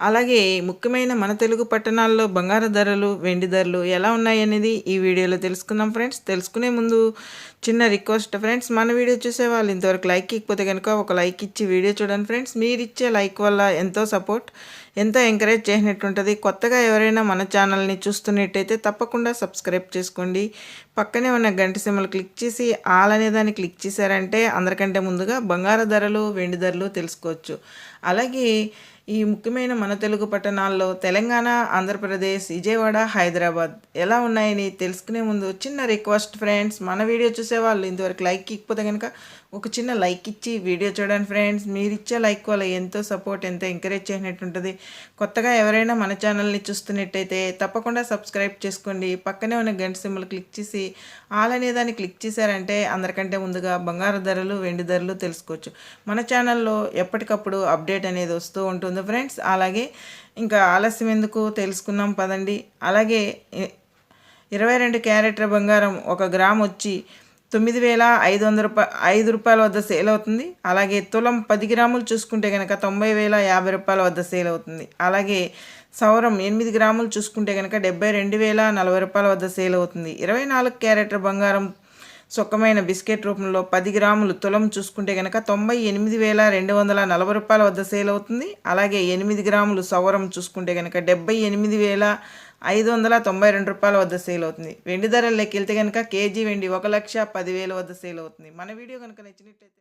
అలాగే ముఖ్యమైన మన తెలుగు పట్టణాల్లో బంగారు ధరలు వెండి ధరలు ఎలా ఉన్నాయనేది ఈ వీడియోలో తెలుసుకుందాం ఫ్రెండ్స్. తెలుసుకునే ముందు చిన్న రిక్వెస్ట్ ఫ్రెండ్స్ మన వీడియో చూసే వాళ్ళు ఇంతవరకు లైక్ ఇకపోతే కనుక ఒక లైక్ ఇచ్చి వీడియో చూడండి ఫ్రెండ్స్. మీరు ఇచ్చే లైక్ వల్ల ఎంతో సపోర్ట్ ఎంతో ఎంకరేజ్ చేసినట్టు ఉంటుంది కొత్తగా ఎవరైనా మన ఛానల్ని చూస్తున్నట్టయితే తప్పకుండా సబ్స్క్రైబ్ చేసుకోండి. పక్కనే ఉన్న గంట సిమ్మలు క్లిక్ చేసి ఆల్ అనే దాన్ని క్లిక్ చేశారంటే అందరికంటే ముందుగా బంగారు ధరలు వెండి ధరలు తెలుసుకోవచ్చు. అలాగే ఈ ముఖ్యమైన మన తెలుగు పట్టణాల్లో తెలంగాణ ఆంధ్రప్రదేశ్ విజయవాడ హైదరాబాద్ ఎలా ఉన్నాయని తెలుసుకునే ముందు చిన్న రిక్వెస్ట్ ఫ్రెండ్స్ మన వీడియో చూసే వాళ్ళు ఇంతవరకు లైక్ ఇకపోతే కనుక ఒక చిన్న లైక్ ఇచ్చి వీడియో చూడండి ఫ్రెండ్స్. మీరు ఇచ్చే లైక్ వల్ల ఎంతో సపోర్ట్ ఎంతో ఎంకరేజ్ చేసినట్టు ఉంటుంది. కొత్తగా ఎవరైనా మన ఛానల్ని చూస్తున్నట్టయితే తప్పకుండా సబ్స్క్రైబ్ చేసుకోండి. పక్కనే ఉన్న గంట సింబల్ క్లిక్ చేసి ఆల్ అనే దాన్ని క్లిక్ చేశారంటే అందరికంటే ముందుగా బంగారు ధరలు వెండి ధరలు తెలుసుకోవచ్చు. మన ఛానల్లో ఎప్పటికప్పుడు అప్డేట్ అనేది వస్తూ ఉంటుంది ఫ్రెండ్స్. అలాగే ఇంకా ఆలస్యం ఎందుకు తెలుసుకున్నాం పదండి. అలాగే ఇరవై రెండు క్యారెట్ల బంగారం ఒక గ్రామ్ వచ్చి తొమ్మిది వేల ఐదు వందల రూపాయ ఐదు రూపాయల వద్ద సేల్ అవుతుంది. అలాగే తులం పది గ్రాములు చూసుకుంటే కనుక తొంభై వేల యాభై రూపాయల వద్ద సేల్ అవుతుంది. అలాగే సౌరం ఎనిమిది గ్రాములు చూసుకుంటే కనుక డెబ్బై రెండు వేల నలభై రూపాయల వద్ద సేల్ అవుతుంది. ఇరవై నాలుగు క్యారెట్ల బంగారం సుఖమైన బిస్కెట్ రూపంలో పది గ్రాములు తులం చూసుకుంటే కనుక తొంభై ఎనిమిది వేల రెండు వందల నలభై రూపాయల వద్ద సేల్ అవుతుంది. అలాగే ఎనిమిది గ్రాములు సవరం చూసుకుంటే కనుక డెబ్బై ఎనిమిది వేల ఐదు వందల తొంభై రెండు రూపాయల వద్ద సేల్ అవుతుంది. వెండి ధరల్లోకి వెళ్తే కనుక కేజీ వెండి ఒక లక్ష పదివేల వద్ద సేల్ అవుతుంది. మన వీడియో కనుక నచ్చినట్టయితే